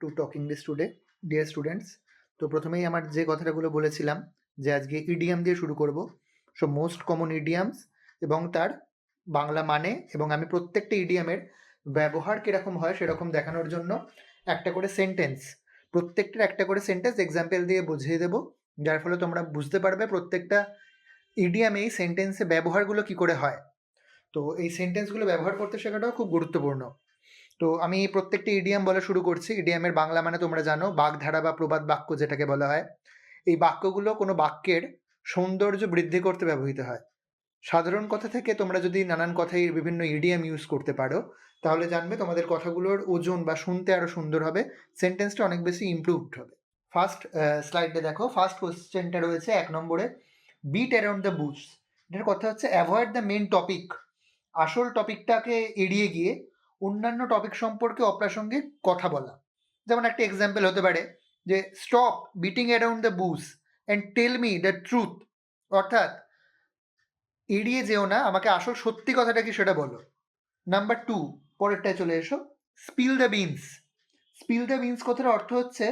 To talking this today dear students তো প্রথমেই আমার যে কথাটাগুলো বলেছিলাম যে আজকে ইডিয়াম দিয়ে শুরু করব। সো মোস্ট কমন ইডিয়ামস এবং তার বাংলা মানে এবং আমি প্রত্যেকটা ইডিয়ামের ব্যবহার কীরকম হয় সেরকম দেখানোর জন্য একটা করে সেন্টেন্স প্রত্যেকটার একটা করে সেন্টেন্স এক্সাম্পল দিয়ে বুঝিয়ে দেবো। যার ফলে তোমরা বুঝতে পারবে প্রত্যেকটা ইডিয়ামে এই সেন্টেন্সে ব্যবহারগুলো কী করে হয়। তো এই সেন্টেন্সগুলো ব্যবহার করতে শেখাটাও খুব গুরুত্বপূর্ণ। তো আমি প্রত্যেকটি ইডিয়াম বলা শুরু করছি। ইডিয়ামের বাংলা মানে তোমরা জানো, বাগধারা বা প্রবাদ বাক্য যেটাকে বলা হয়। এই বাক্যগুলো কোনো বাক্যের সৌন্দর্য বৃদ্ধি করতে ব্যবহৃত হয়। সাধারণ কথা থেকে তোমরা যদি নানান কথাই বিভিন্ন ইডিয়াম ইউজ করতে পারো, তাহলে জানবে তোমাদের কথাগুলোর ওজন বা শুনতে আরও সুন্দর হবে সেন্টেন্সটা অনেক বেশি ইমপ্রুভড হবে। ফার্স্ট স্লাইডে দেখো। ফার্স্ট কোশ্চেনটা রয়েছে এক নম্বরে। বিট অ্যারাউন্ড দ্য বুশ এটার কথা হচ্ছে অ্যাভয়েড দ্য মেন টপিক আসল টপিকটাকে এড়িয়ে গিয়ে অন্যান্য টপিক সম্পর্কে অপ্রাসঙ্গিক কথা বলা। যেমন একটা এক্সাম্পল হতে পারে যে stop beating around the bush and tell me the truth অর্থাৎ, এড়িয়ে যেও না, আমাকে আসল সত্যি কথাটা কি সেটা বলো। নাম্বার টু পরেরটায় চলে এসো। Spill the beans spill the beans কথার অর্থ হচ্ছে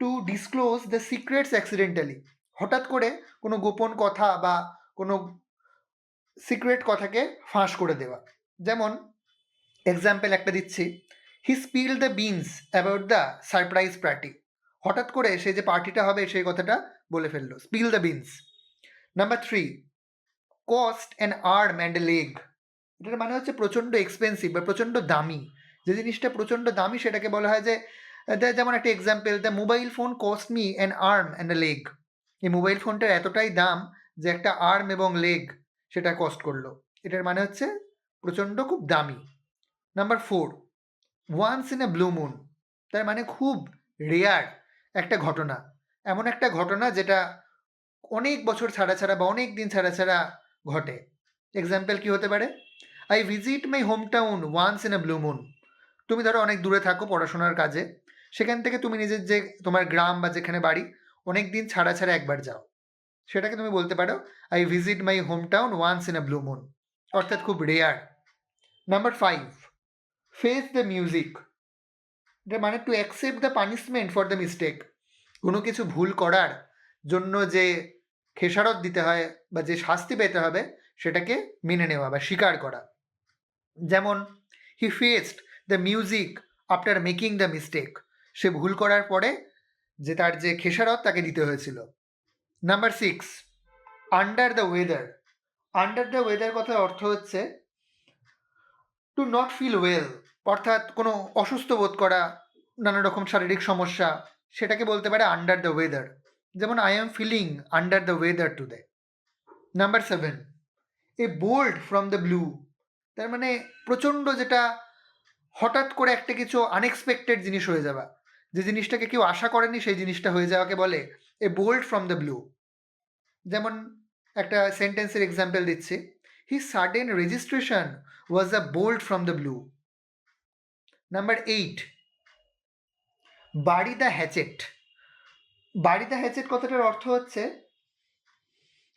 to disclose the secrets accidentally হঠাৎ করে কোনো গোপন কথা বা কোনো সিক্রেট কথাকে ফাঁস করে দেওয়া। যেমন এক্সাম্পল একটা দিচ্ছি। He spill the beans about the surprise party হঠাৎ করে সে যে পার্টিটা হবে সেই কথাটা বলে ফেলল। Spill the beans number three cost and arm and leg এটার মানে হচ্ছে প্রচণ্ড এক্সপেন্সিভ বা প্রচণ্ড দামি। যে জিনিসটা প্রচণ্ড দামি সেটাকে বলা হয় যে যেমন একটা example the mobile phone cost me an arm and leg এই মোবাইল ফোনটার এতটাই দাম যে একটা আর্ম এবং লেগ সেটা কস্ট করল। এটার মানে হচ্ছে প্রচণ্ড খুব দামি। Number four once in a blue moon তার মানে খুব রেয়ার একটা ঘটনা। এমন একটা ঘটনা যেটা অনেক বছর ছাড়া ছাড়া বা অনেক দিন ছাড়া ছাড়া ঘটে। এক্সাম্পল কি হতে পারে? I visit my home town once in a blue moon তুমি ধরো অনেক দূরে থাকো পড়াশোনার কাজে। সেখান থেকে তুমি নিজের যে তোমার গ্রাম বা যেখানে বাড়ি, অনেক দিন ছাড়া ছাড়া একবার যাও। সেটাকে তুমি বলতে পারো I visit my home town once in a blue moon অর্থাৎ খুব rare number five face the music এটা মানে to accept the punishment for the mistake কোনো কিছু ভুল করার জন্য যে খেসারত দিতে হয় বা যে শাস্তি পেতে হবে, সেটাকে মেনে নেওয়া বা স্বীকার করা। যেমন he faced the music after making the mistake সে ভুল করার পরে যে তার যে খেসারত, তাকে দিতে হয়েছিল। Number six under the weather under the weather কথার অর্থ হচ্ছে টু নট ফিল ওয়েল অর্থাৎ কোনো অসুস্থ বোধ করা, নানা রকম শারীরিক সমস্যা, সেটাকে বলতে পারে আন্ডার দ্য ওয়েদার যেমন I am feeling under the weather today number seven a bolt from the blue তার মানে প্রচণ্ড যেটা হঠাৎ করে একটা কিছু আনএক্সপেক্টেড জিনিস হয়ে যাওয়া। যে জিনিসটাকে কেউ আশা করেনি, সেই জিনিসটা হয়ে যাওয়াকে বলে a bold from the blue যেমন, একটা সেন্টেন্সের এক্সাম্পল দিচ্ছি। He sudden registration was a bold from the blue number eight Barry the Hatchet Barry the Hatchet কথাটার অর্থ হচ্ছে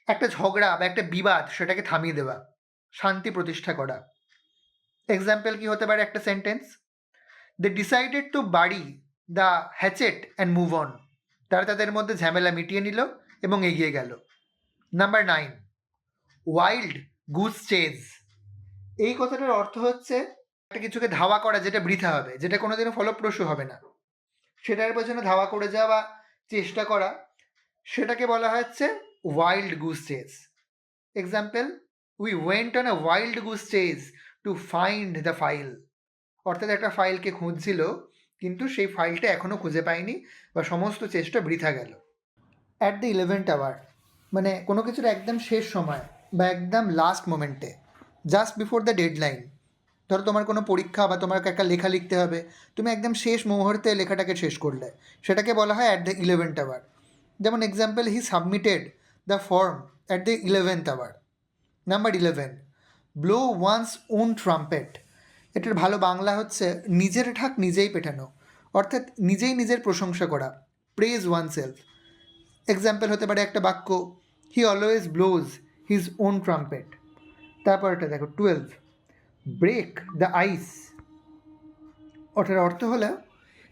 একটা ঝগড়া বা একটা বিবাদ সেটাকে থামিয়ে দেওয়া, শান্তি প্রতিষ্ঠা করা। এক্সাম্পল কি হতে পারে একটা sentence they decided to bury the hatchet and move on তারা তাদের মধ্যে ঝামেলা মিটিয়ে নিল এবং এগিয়ে গেল। Number nine wild goose chase এই কথাটার অর্থ হচ্ছে একটা কিছুকে ধাওয়া করা, যেটা বৃথা হবে, যেটা কোনোদিনও ফলপ্রসূ হবে না। সেটার পেছনে ধাওয়া করে যাওয়া চেষ্টা করা, সেটাকে বলা হচ্ছে wild goose chase example we went on a wild goose chase to find the file অর্থাৎ একটা ফাইলকে খুঁজছিল, কিন্তু সেই ফাইলটা এখনও খুঁজে পায়নি বা সমস্ত চেষ্টা বৃথা গেল। অ্যাট দ্য ইলেভেন্থ আওয়ার মানে কোনো কিছুর একদম শেষ সময় বা একদম লাস্ট মোমেন্টে জাস্ট বিফোর দ্য ডেডলাইন ধরো তোমার কোনো পরীক্ষা বা তোমাকে একটা লেখা লিখতে হবে, তুমি একদম শেষ মুহূর্তে লেখাটাকে শেষ করলে, সেটাকে বলা হয় অ্যাট দ্য ইলেভেন্থ আওয়ার যেমন example he submitted the form at the eleventh hour number eleven blow one's own trumpet এটার ভালো বাংলা হচ্ছে, নিজের ঠাক নিজেই পেটানো, অর্থাৎ নিজেই নিজের প্রশংসা করা প্রেজ ওয়ান সেলফ এক্সাম্পল হতে পারে একটা বাক্য he always blows his own trumpet তারপর এটা দেখো টুয়েলভ ব্রেক দ্য আইস ওটার অর্থ হলো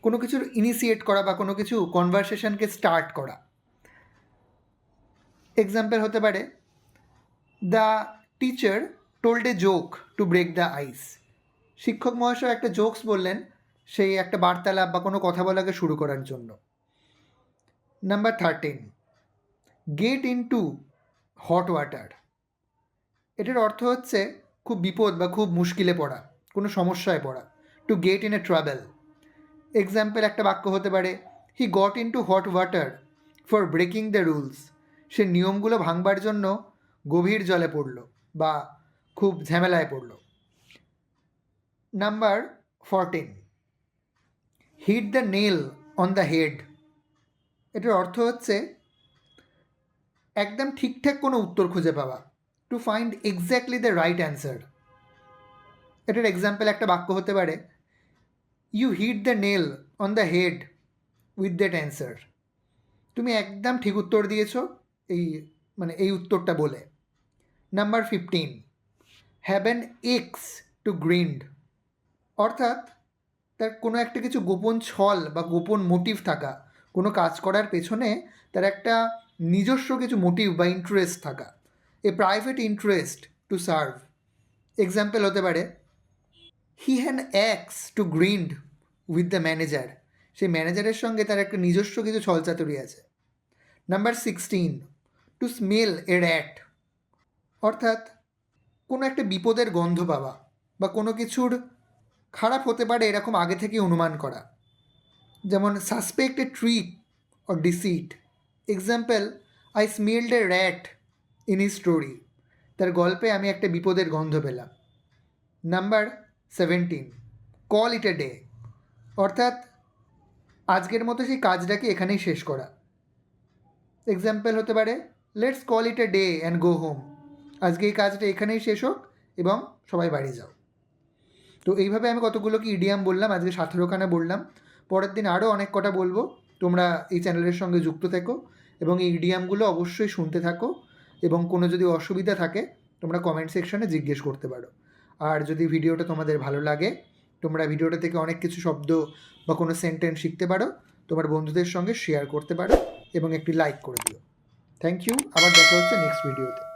কোনো কিছুর ইনিশিয়েট করা বা কোনো কিছু কনভারসেশনকে স্টার্ট করা। এক্সাম্পল হতে পারে the teacher told a joke to break the ice শিক্ষক মহাশয় একটা জোকস বললেন, সেই একটা বার্তালাপ বা কোনো কথা বলাকে শুরু করার জন্য। Number thirteen get into hot water এটার অর্থ হচ্ছে খুব বিপদ বা খুব মুশকিলে পড়া, কোনো সমস্যায় পড়া to get in a trouble example একটা বাক্য হতে পারে he got into hot water for breaking the rules সে নিয়মগুলো ভাঙবার জন্য গভীর জলে পড়ল বা খুব ঝামেলায় পড়ল। Number fourteen hit the nail on the head এটার অর্থ হচ্ছে একদম ঠিকঠাক কোনো উত্তর খুঁজে পাওয়া to find exactly the right answer এটার এক্সাম্পল একটা বাক্য হতে পারে। You hit the nail on the head with that answer তুমি একদম ঠিক উত্তর দিয়েছ এই মানে এই উত্তরটা বলে। Number fifteen have an axe to grind অর্থাৎ তার কোনো একটা কিছু গোপন ছল বা গোপন মোটিভ থাকা, কোনো কাজ করার পেছনে তার একটা নিজস্ব কিছু মোটিভ বা ইন্টারেস্ট থাকা। A private interest to serve example হতে পারে he has an axe to grind with the manager সেই ম্যানেজারের সঙ্গে তার একটা নিজস্ব কিছু ছলচাতুরি আছে। Number sixteen to smell a rat অর্থাৎ, কোনো একটা বিপদের গন্ধ পাওয়া বা কোনো কিছুর খারাপ হতে পারে এরকম আগে থেকে অনুমান করা। যেমন suspect a trick or deceit example I smelled a rat in his story তার গল্পে আমি একটা বিপদের গন্ধ পেলাম। Number seventeen call it a day অর্থাৎ, আজকের মতো সেই কাজটাকে এখানেই শেষ করা। এক্সাম্পল হতে পারে let's call it a day and go home আজকে এই কাজটা এখানেই শেষ হোক এবং সবাই বাড়ি যাও। তো এইভাবে আমি কতগুলো কি ইডিয়াম বললাম, আজকে সতেরোখানা বললাম। পরের দিন আরও অনেক কটা বলব। তোমরা এই চ্যানেলের সঙ্গে যুক্ত থেকো এবং এই ইডিয়ামগুলো অবশ্যই শুনতে থাকো এবং কোনো যদি অসুবিধা থাকে, তোমরা কমেন্ট সেকশনে জিজ্ঞেস করতে পারো। আর যদি ভিডিওটা তোমাদের ভালো লাগে, তোমরা ভিডিওটা থেকে অনেক কিছু শব্দ বা কোনো সেন্টেন্স শিখতে পারো, তোমার বন্ধুদের সঙ্গে শেয়ার করতে পারো এবং একটি লাইক করে দিও। থ্যাংক ইউ আবার দেখা হচ্ছে নেক্সট ভিডিওতে